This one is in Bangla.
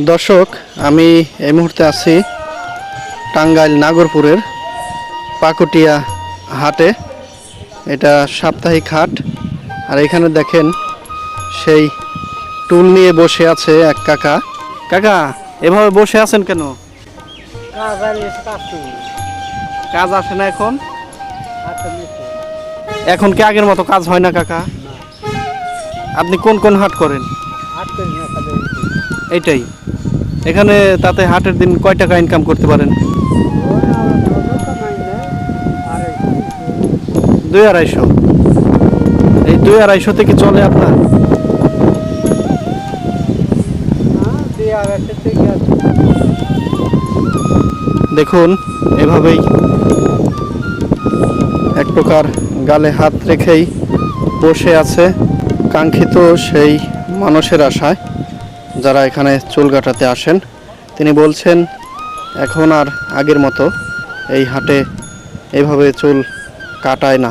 দর্শক আমি এই মুহূর্তে আছি টাঙ্গাইল নাগরপুরের পাকুটিয়া হাটে। এটা সাপ্তাহিক হাট। আর এখানে দেখেন সেই টুল নিয়ে বসে আছে এক কাকা। কাকা এভাবে বসে আছেন কেন? কাজ আসে না এখন? এখন কি আগের মতো কাজ হয় না কাকা? আপনি কোন কোন হাট করেন? এইটাই। এখানে তাতে হাটের দিন কয় টাকা ইনকাম করতে পারেন? দুই আড়াইশো। এই দুই আড়াইশোতে কি চলে আপনার? দেখুন, এভাবেই এক প্রকার গালে হাত রেখেই বসে আছে কাঙ্ক্ষিত সেই মানুষের আশায়। যারা এখানে চুল কাটাতে আসেন, তিনি বলছেন, এখন আর আগের মতো এই হাটে এভাবে চুল কাটায় না।